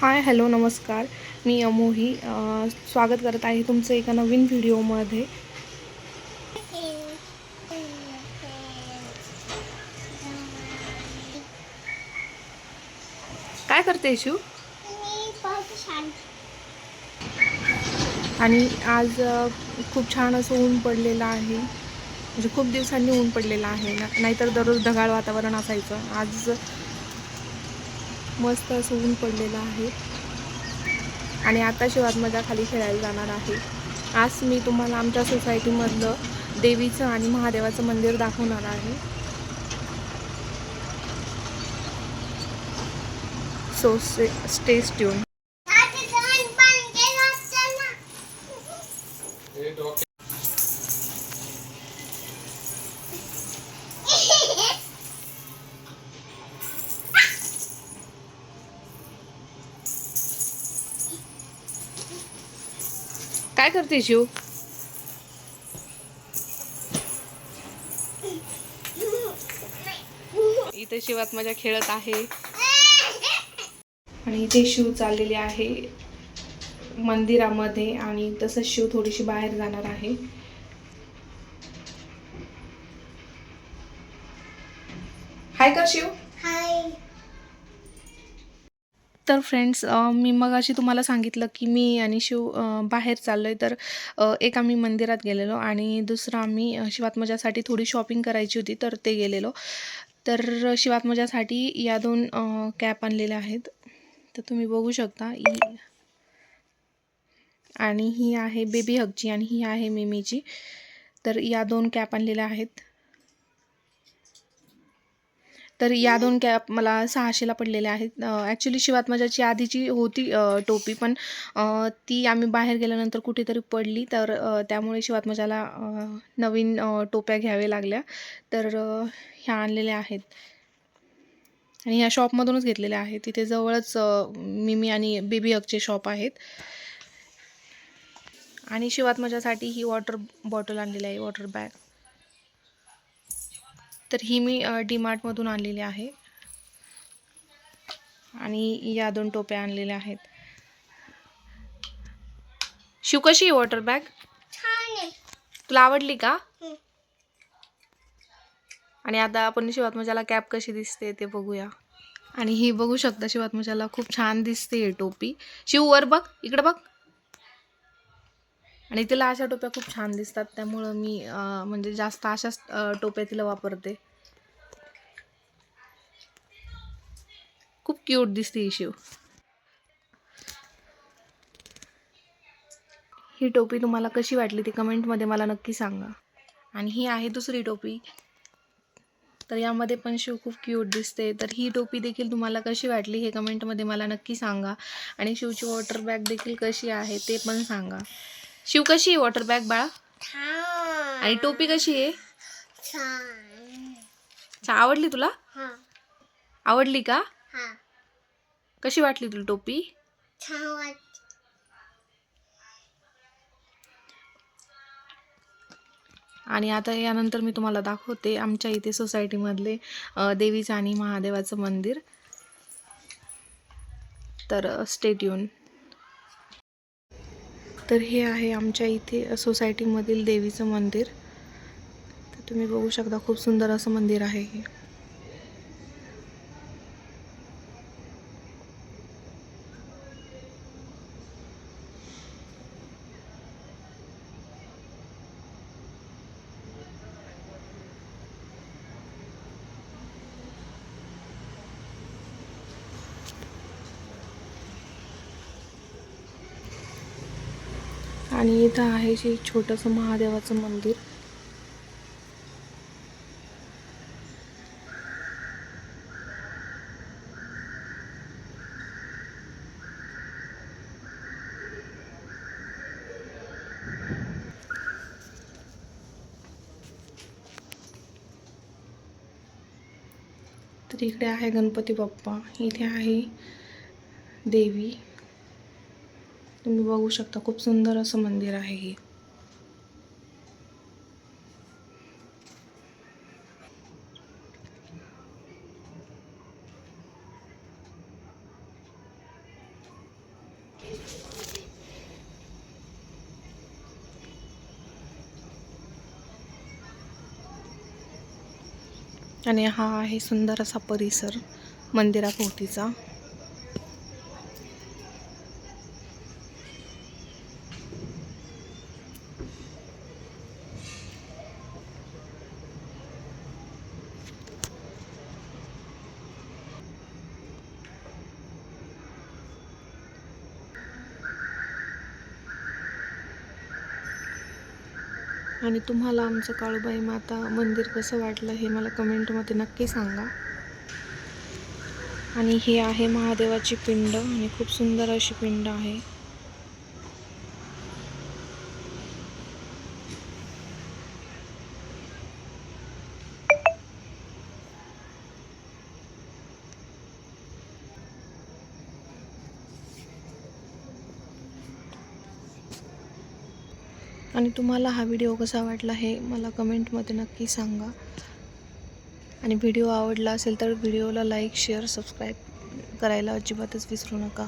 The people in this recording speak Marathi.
हाय हॅलो नमस्कार. मी अमोही. स्वागत करत आहे तुमचं एका नवीन व्हिडिओमध्ये. काय करते शिव आणि आज खूप छान असं ऊन पडलेलं आहे. म्हणजे खूप दिवसांनी ऊन पडलेलं आहे. ना नाहीतर दररोज ढगाळ वातावरण असायचं. आज मस्त असं ऊन पडलेलं आहे. आणि आता शिवात मजा खाली खेळायला जाणार आहे. आज मी तुम्हाला आमच्या सोसायटीमधलं देवीचं आणि महादेवाचं मंदिर दाखवणार आहे. सो स्टे ट्यून काय करते शिव? इथे शिवात माझ्या खेळत आहे. आणि इथे शिव चाललेले आहे मंदिरामध्ये आणि तसंच शिव थोडीशी बाहेर जाणार आहे. हाय का शिव? तर फ्रेंड्स मी मग अशी तुम्हाला सांगितलं की मी आणि शिव बाहेर चाललो आहे तर एक आम्ही मंदिरात गेलेलो आणि दुसरं आम्ही शिवात्मजासाठी थोडी शॉपिंग करायची होती तर ते गेलेलो. तर शिवात्मजासाठी या दोन कॅप आणलेल्या आहेत. तर तुम्ही बघू शकता आणि ही आहे बेबी हगची आणि ही आहे मिमीची तर या दोन कॅप आणलेल्या आहेत. तर या दोन कॅप मला सहाशेला पडलेल्या आहेत. ॲक्च्युली शिवात्मजाची आधीची होती टोपी पण ती आम्ही बाहेर गेल्यानंतर कुठेतरी पडली. तर त्यामुळे शिवात्मजाला नवीन टोप्या घ्याव्या लागल्या. तर ह्या आणलेल्या आहेत. आणि ह्या शॉपमधूनच घेतलेल्या आहेत. तिथे जवळच मिमी आणि बेबी हगचे शॉप आहेत. आणि शिवात्मजासाठी ही वॉटर बॉटल आणलेली आहे वॉटर बॅग. तर ही मी डी मार्टमधून आणलेली आहे. आणि या दोन टोप्या आणलेल्या आहेत. शिव कशी आहे वॉटर बॅग तुला आवडली का? आणि आता आपण शिवात्मजाला कॅप कशी दिसते ते बघूया. आणि ही बघू शकता शिवात्मजाला खूप छान दिसते ही टोपी. शिव वर बघ इकडे बघ. आणि तिला अशा टोप्या खूप छान दिसतात त्यामुळं मी म्हणजे जास्त अशाच टोप्या तिला वापरते. खूप क्यूट दिसते ही शिव. ही टोपी तुम्हाला कशी वाटली ती कमेंटमध्ये मला नक्की सांगा. आणि ही आहे दुसरी टोपी. तर यामध्ये पण शिव खूप क्यूट दिसते. तर ही टोपी देखील तुम्हाला कशी वाटली हे कमेंटमध्ये मला नक्की सांगा. आणि शिवची वॉटर बॅग देखील कशी आहे ते पण सांगा. शिव कशी आहे वॉटर बॅग बाळा? आणि टोपी कशी आहे? अच्छा आवडली तुला? आवडली का? कशी वाटली तुला टोपी? आणि आता यानंतर मी तुम्हाला दाखवते आमच्या इथे सोसायटीमधले देवीचं आणि महादेवाचं मंदिर. तर स्टेट येऊन तर हे आहे आमच्या इथे सोसायटीमधील देवीचं मंदिर. तर तुम्ही बघू शकता खूप सुंदर असं मंदिर आहे हे. आणि इथं आहे जे छोटंसं महादेवाचं मंदिर. तर इकडे आहे गणपती बाप्पा इथे आहे देवी. तुम्ही बघू शकता खूप सुंदर असं मंदिर आहे हे. आणि हा आहे सुंदर असा परिसर मंदिराभोवतीचा. आणि तुम्हाला आमचं काळूबाई माता मंदिर कसं वाटलं हे मला कमेंटमध्ये नक्की सांगा. आणि हे आहे महादेवाची पिंड आणि खूप सुंदर अशी पिंड आहे. आणि तुम्हाला हा व्हिडिओ कसा वाटला हे मला कमेंटमध्ये नक्की सांगा. आणि व्हिडिओ आवडला असेल तर व्हिडिओला लाईक शेअर सबस्क्राईब करायला अजिबातच विसरू नका.